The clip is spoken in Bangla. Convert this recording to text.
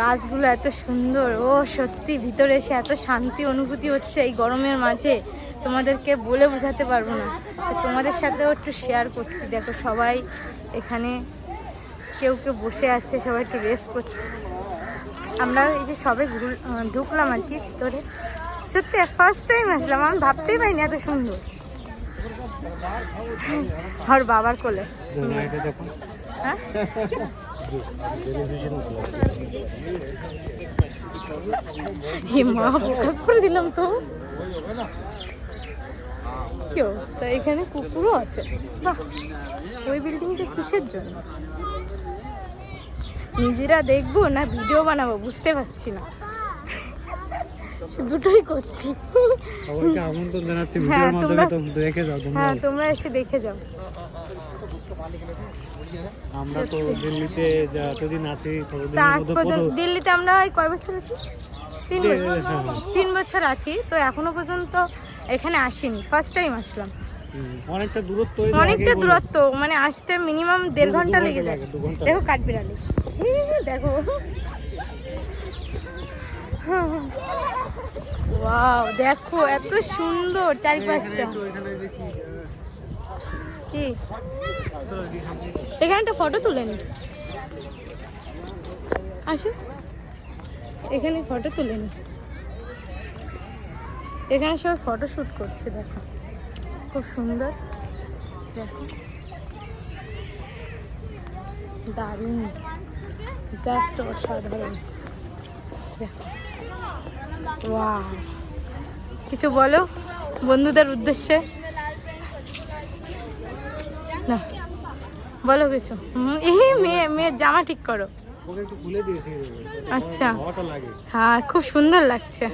গাছগুলো এত সুন্দর। ও সত্যি ভিতরে এসে এত শান্তি অনুভূতি হচ্ছে এই গরমের মাঝে। তোমাদেরকে বলে বোঝাতে পারব না। তোমাদের সাথেও একটু শেয়ার করছি। দেখো সবাই এখানে কেউ কেউ বসে আছে সবাই একটু রেস্ট করছে। আমরা এই যে সবে ঘুর- ঢুকলাম আর কি ভিতরে। সত্যি ফার্স্ট টাইম আসলাম। আমি ভাবতেই পারিনি এত সুন্দর। আর বাবার কোলে। হ্যাঁ? মা করে দিলাম তো। কি অবস্থা? এখানে কুকুরও আছে। বাহ, ওই বিল্ডিংটা কিসের জন্য? নিজেরা দেখব না ভিডিও বানাবো, বুঝতে পারছি না। দুটোই করছি। সবাইকে আমন্ত্রণ জানাচ্ছি হ্যাঁ, ভিডিওর মাধ্যমে তোমরা- তো দেখে যাও তোমরা। হ্যাঁ তোমরা এসে দেখে যাও। আমরা তো দিল্লিতে যা এতদিন আছি তা আজ পর্যন্ত দিল্লিতে আমরা কয় বছর আছি? তিন বছর। হ্যাঁ, হ্যাঁ। তিন বছর আছি তো এখনও পর্যন্ত এখানে আসিনি। ফার্স্ট টাইম আসলাম। অনেকটা দূরত্ব অনেকটা দূরত্ব মানে আসতে মিনিমাম দেড় ঘণ্টা লেগে যায়। দেখো কাঠবিড়ালি। দেখো। ওয়াও দেখো, এত সুন্দর চারিপাশটা। কি? এখানে একটা ফটো তুলে নি। আসো। এখানে ফটো তুলে নি। এখানে সবাই ফটো শুট করছে, দেখো। খুব সুন্দর। দেখো। দারুণ। জাস্ট অসাধারণ। ওয়াও কিছু বলো? বন্ধুদের উদ্দেশ্যে? না। বলো কিছু। এই মেয়ে মেয়ের জামা ঠিক করো। আচ্ছা। হ্যাঁ খুব সুন্দর লাগছে।